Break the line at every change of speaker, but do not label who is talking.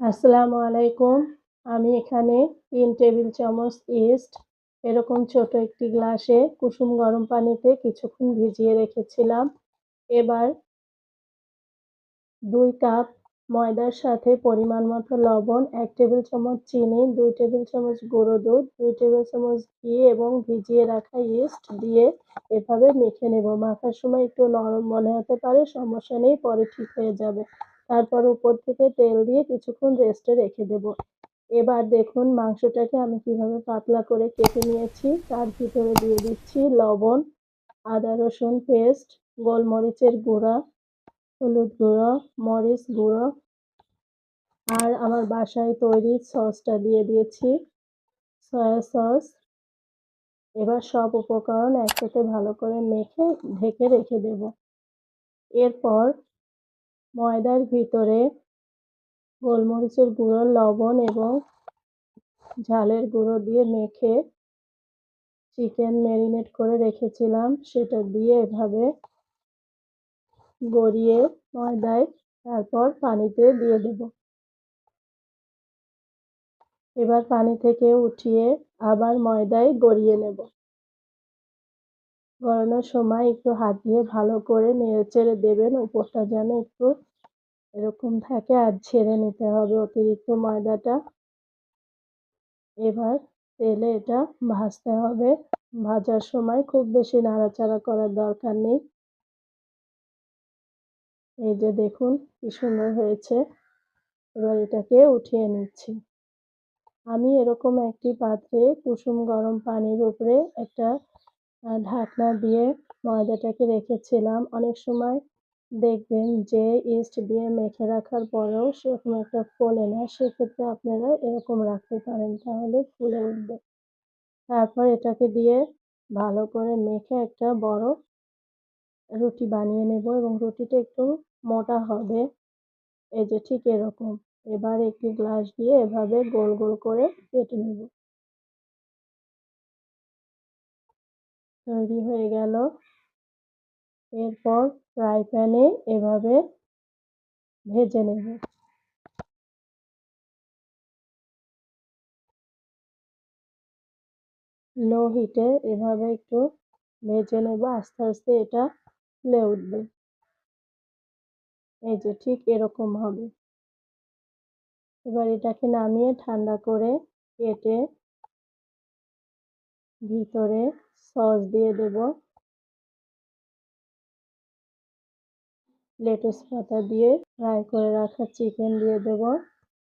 আসসালামু আলাইকুম। আমি এখানে তিন টেবিল চামচ ইস্ট, এরকম ছোট একটি গ্লাসে কুসুম গরম পানিতে কিছুক্ষণ ভিজিয়ে রেখেছিলাম। এবার দুই কাপ ময়দার সাথে পরিমাণ মতো লবণ, এক টেবিল চামচ চিনি, দুই টেবিল চামচ গুঁড়ো দুধ, দুই টেবিল চামচ ঘি এবং ভিজিয়ে রাখা ইস্ট দিয়ে এভাবে মেখে নেব। মাখার সময় একটু নরম মনে হতে পারে, সমস্যা নেই, পরে ঠিক হয়ে যাবে। তারপর উপর থেকে তেল দিয়ে কিছুক্ষণ রেস্টে রেখে দেব। এবার দেখুন মাংসটাকে আমি কীভাবে পাতলা করে কেটে নিয়েছি। তার ভিতরে দিয়ে দিচ্ছি লবণ, আদা রসুন পেস্ট গোলমরিচের গুঁড়া, হলুদ গুঁড়ো, মরিচ গুঁড়ো আর আমার বাসায় তৈরি সসটা দিয়ে দিয়েছি সয়া সস এবার সব উপকরণ একসাথে ভালো করে মেখে, ঢেকে রেখে দেব। এরপর ময়দার ভিতরে গোলমরিচের গুঁড়ো, লবণ এবং ঝালের গুঁড়ো দিয়ে মেখে চিকেন ম্যারিনেট করে রেখেছিলাম। সেটা দিয়ে এভাবে গড়িয়ে ময়দায় তারপর পানিতে দিয়ে দেব। এবার পানি থেকে উঠিয়ে আবার ময়দায় গড়িয়ে নেব। গড়ানোর সময় একটু হাত দিয়ে ভালো করে নেড়ে চেড়ে দেবেন। উপরটা যেন একটু এরকম থাকে, আর ছেড়ে নিতে হবে অতিরিক্ত ময়দাটা। এবার তেলে এটা ভাজতে হবে। ভাজার সময় খুব বেশি নাড়াচাড়া করার দরকার নেই। এই যে দেখুন কি সুন্দর হয়েছে। এবার এটাকে উঠিয়ে নিচ্ছি। আমি এরকম একটি পাত্রে কুসুম গরম পানির উপরে একটা ঢাকনা দিয়ে ময়দাটাকে রেখেছিলাম। অনেক সময় দেখবেন যে ইস্ট দিয়ে মেখে রাখার পরেও সেরকম একটা ফোলে না সেক্ষেত্রে আপনারা এরকম রাখতে পারেন, তাহলে ফুলে উঠবে। তারপর এটাকে দিয়ে ভালো করে মেখে একটা বড় রুটি বানিয়ে নেব এবং রুটিটা একটু মোটা হবে। এই যে ঠিক এরকম। এবার একটি গ্লাস দিয়ে এভাবে গোল গোল করে কেটে নেব। তৈরি হয়ে গেল। এরপর ফ্রাই প্যানে এভাবে ভেজে নেব। লো হিটে এভাবে একটু ভেজে নেব, আস্তে আস্তে এটা ফুলে উঠবে। এই যে ঠিক এরকম হবে। এবার এটাকে নামিয়ে ঠান্ডা করে কেটে ভিতরে সস দিয়ে দেব। লেটুস পাতা দিয়ে ফ্রাই করে রাখা চিকেন দিয়ে দেব।